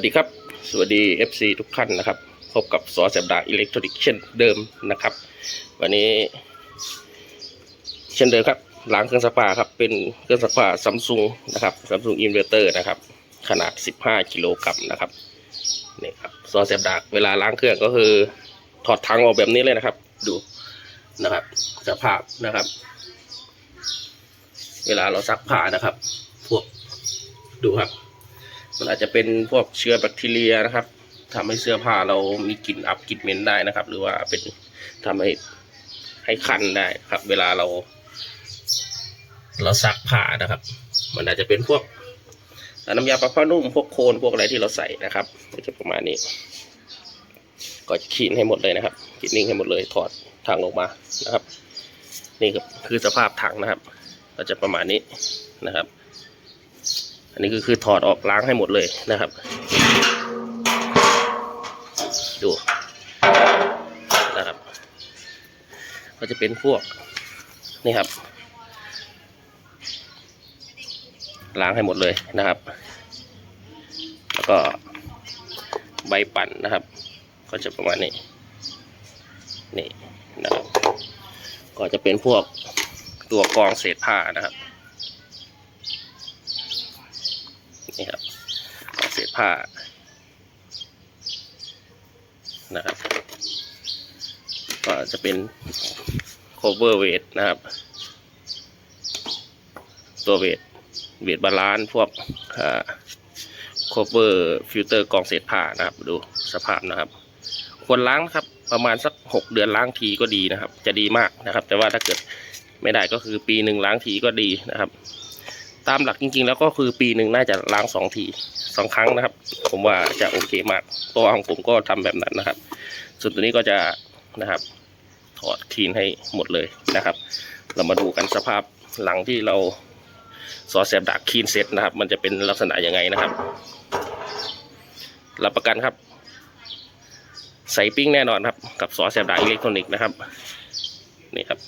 วัสดีครับ สวัสดี FC ทุกท่านนะครับ พบกับสอแสบดาอิเล็กทรอนิกส์เช่นเดิมนะครับ วันนี้ เช่นเดิมครับล้างเครื่องซักผ้าครับ เป็นเครื่องซักผ้าซัมซุงนะครับซัมซุงอินเวอร์เตอร์นะครับ ขนาด 15 กิโลกรัมนะครับนี่ครับซอแสบดาเวลาล้างเครื่องก็คือ ถอดถังออกแบบนี้เลยนะครับ ดูนะครับสภาพนะครับ เวลาเราซักผ้านะครับ พวกดูครับ มันอาจจะเป็นพวกเชื้อแบคทีเรียนะครับทำให้เสื้อผ้าเรามีกลิ่นอับกลิ่นเหม็นได้นะครับ หรือว่าเป็นทำให้ให้คันได้ครับ เวลาเรา เราซักผ้านะครับ มันอาจจะเป็นพวกน้ำยาปรับผ้านุ่มพวกโคลนพวกอะไรที่เราใส่นะครับก็จะประมาณนี้ ก็จะขีนให้หมดเลยนะครับขีนนิ่งให้หมดเลยถอดถังออกมานะครับ นี่ครับคือสภาพถังนะครับ ก็จะประมาณนี้นะครับ อันนี้ก็คือถอดออกล้างให้หมดเลยนะครับ ดูนะครับ ก็จะเป็นพวกนี่ครับ ล้างให้หมดเลยนะครับ แล้วก็ใบปั่นนะครับ ก็จะประมาณนี้นี่นะครับก็จะเป็นพวกตัวกรองเศษผ้านะครับ นี่ครับเศษผ้านะครับก็จะเป็น cover weight นะครับ ตัวเวทเวทบาลานซ์พวกอ่า cover filter กองเศษผ้านะครับ ดูสภาพนะครับ ควรล้างนะครับ ประมาณสักหกเดือนล้างทีก็ดีนะครับ จะดีมากนะครับ แต่ว่าถ้าเกิดไม่ได้ก็คือปีหนึ่งล้างทีก็ดีนะครับ ตามหลักจริง ๆ แล้วก็คือปีหนึ่งน่าจะล้างสองทีสองครั้งนะครับ ผมว่าจะโอเคมากตัวของผมก็ทำแบบนั้นนะครับ ส่วนตัวนี้ก็จะนะครับถอดคลีนให้หมดเลยนะครับ เรามาดูกันสภาพหลังที่เราซอสแสบดักคลีนเสร็จนะครับ มันจะเป็นลักษณะยังไงนะครับ รับประกันครับ ใส่ปิ้งแน่นอนครับ กับซอสแสบดักอิเล็กทรอนิกส์นะครับนี่ครับ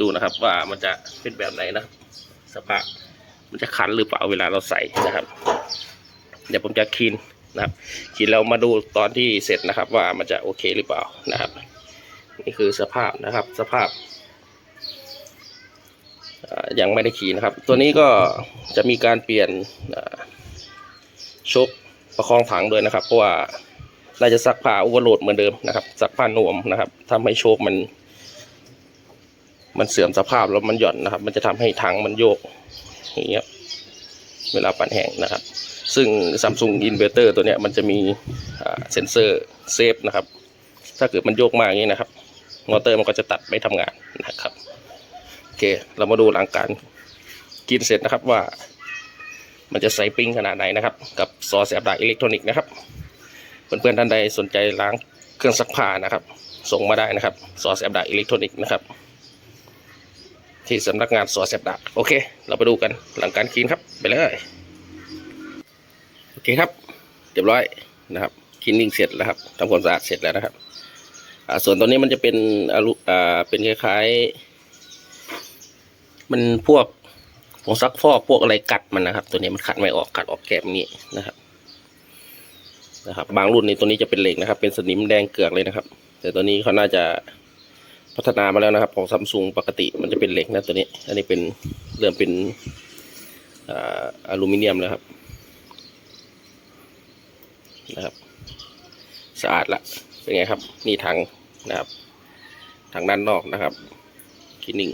ดูนะครับว่ามันจะเป็นแบบไหนนะสภาพ มันจะขันหรือเปล่าเวลาเราใส่นะครับ เดี๋ยวผมจะคีนนะครับคีนเรามาดูตอนที่เสร็จนะครับ ว่ามันจะโอเคหรือเปล่านะครับ นี่คือสภาพนะครับ สภาพอ่ายังไม่ได้ขี่นะครับ ตัวนี้ก็จะมีการเปลี่ยนอ่าโชคประคองถังด้วยนะครับ เพราะว่าน่าจะซักผ้าอเวอร์โหลดเหมือนเดิมนะครับซักผ้าหนวมนะครับทำให้โชคมัน มันเสื่อมสภาพแล้วมันหย่อนนะครับ มันจะทำให้ถังมันโยก อย่างเงี้ยเวลาปั่นแห้งนะครับ ซึ่ง Samsung Inverter ตัวเนี้ยมันจะมีเซ็นเซอร์เซฟนะครับ ถ้าเกิดมันโยกมากอย่างนี้นะครับ มอเตอร์มันก็จะตัดไม่ทำงานนะครับ โอเค เรามาดูหลังการกินเสร็จนะครับว่ามันจะใส่ปิ้งขนาดไหนนะครับ กับซอสแสบดาอิเล็กทรอนิกส์นะครับ เพื่อนๆท่านใดสนใจล้างเครื่องซักผ้านะครับ ส่งมาได้นะครับ ซอสแสบดาอิเล็กทรอนิกส์นะครับ ที่สำนักงานสอแสบดาโอเค เราไปดูกันหลังการคลีนครับ ไปเลย โอเคครับเรียบร้อยนะครับคลีนนิ่งเสร็จแล้วครับทำความสะอาดเสร็จแล้วนะครับอ่าส่วนตัวนี้มันจะเป็นอลูอ่าเป็นคล้ายๆ มันพวกผงซักฟอกพวกอะไรกัดมันนะครับ ตัวนี้มันขัดไม่ออกขัดออกแกมนี้นะครับนะครับ บางรุ่นในตัวนี้จะเป็นเหล็กนะครับ เป็นสนิมแดงเกลือกเลยนะครับ แต่ตัวนี้เขาน่าจะ พัฒนามาแล้วนะครับ ของซัมซุงปกติมันจะเป็นเหล็กนะตัวนี้ อันนี้เป็นเริ่มเป็นอ่าอลูมิเนียมแล้วครับนะครับสะอาดละเป็นไงครับ นี่ทางนะครับทางด้านนอกนะครับคลินิ่ง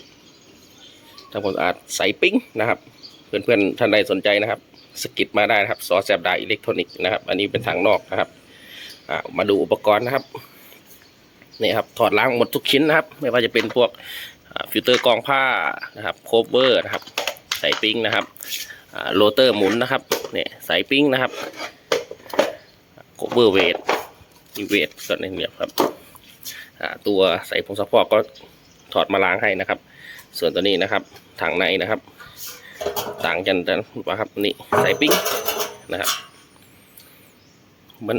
ทำความสะอาดใสปิ้งนะครับ เพื่อนๆท่านใดสนใจนะครับสกิดมาได้นะครับซอแซบดาอิเล็กทรอนิกส์นะครับ อันนี้เป็นทางนอกนะครับมาดูอุปกรณ์นะครับ นี่ครับถอดล้างหมดทุกชิ้นนะครับ ไม่ว่าจะเป็นพวกฟิลเตอร์กองผ้านะครับโคเวอร์นะครับใส่ปิ้งนะครับโรเตอร์หมุนนะครับเนี่ยใส่ปิ้งนะครับโคเวอร์เวทอีเวทก็ในเนี่ยครับตัวใส่ผงซักฟอกก็ถอดมาล้างให้นะครับ ส่วนตัวนี้นะครับถังในนะครับ ต่างกันแต่ว่าครับนี่ใส่ปิ้งนะครับมัน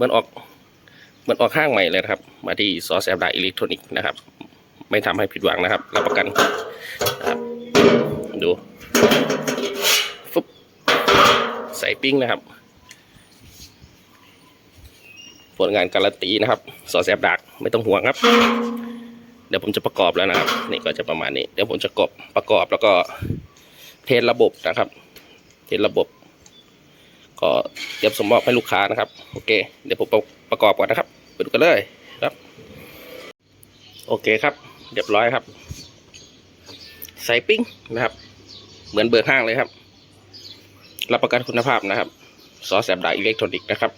มันออก เหมันออกข้างใหม่เลยนะครับ มาที่ซอสแอบดาอิเล็กทรอนิกส์นะครับ ไม่ทำให้ผิดหวังนะครับรับประกันนะครับดูฟุบใส่ปิ้งนะครับ ผลงานการันตีนะครับสอสแสบดักไม่ต้องห่วงครับ เดี๋ยวผมจะประกอบแล้วนะครับ นี่ก็จะประมาณนี้ เดี๋ยวผมจะกบประกอบแล้วก็เทสระบบนะครับ เทสระบบ ก็เตรียมสมมอบให้ลูกค้านะครับ โอเค เดี๋ยวผม ประกอบก่อนนะครับไปดูกันเลยครับ โอเคครับเรียบร้อยครับใส่ปิ้งนะครับ เหมือนเบอร์ห้างเลยครับ รับประกันคุณภาพนะครับซอสแสบดาอิเล็กทรอนิกส์นะครับ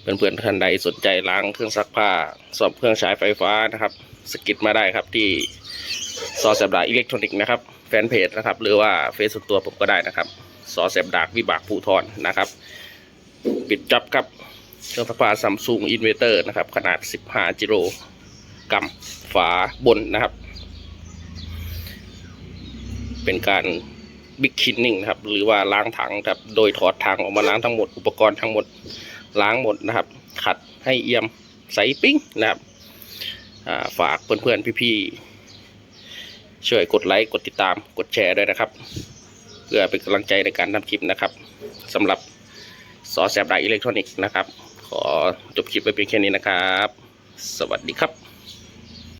เพื่อนๆท่านใดสนใจล้างเครื่องซักผ้าซ่อมเครื่องใช้ไฟฟ้านะครับสกิดมาได้ครับที่ซอสแสบดาอิเล็กทรอนิกส์นะครับแฟนเพจนะครับ หรือว่าเฟซส่วนตัวผมก็ได้นะครับซอสแสบดาวิบากภูทรนะครับ ปิดจับครับ เครื่องซักผ้าซัมซุงอินเวเตอร์นะครับ ขนาด 15กิโลกรัมฝาบนนะครับ เป็นการบิ๊กคินนิ่งนะครับ หรือว่าล้างถังครับโดยถอดถังออกมาล้างทั้งหมดอุปกรณ์ทั้งหมดล้างหมดนะครับ ขัดให้เอี่ยมใสปิ้งนะครับฝากเพื่อนๆพี่ๆช่วยกดไลค์กดติดตามกดแชร์ด้วยนะครับ เพื่อเป็นกำลังใจในการทำคลิปนะครับสำหรับซอแซบไดอิเล็กทรอนิกส์นะครับ ขอจบคลิปไว้เพียงแค่นี้นะครับ สวัสดีครับ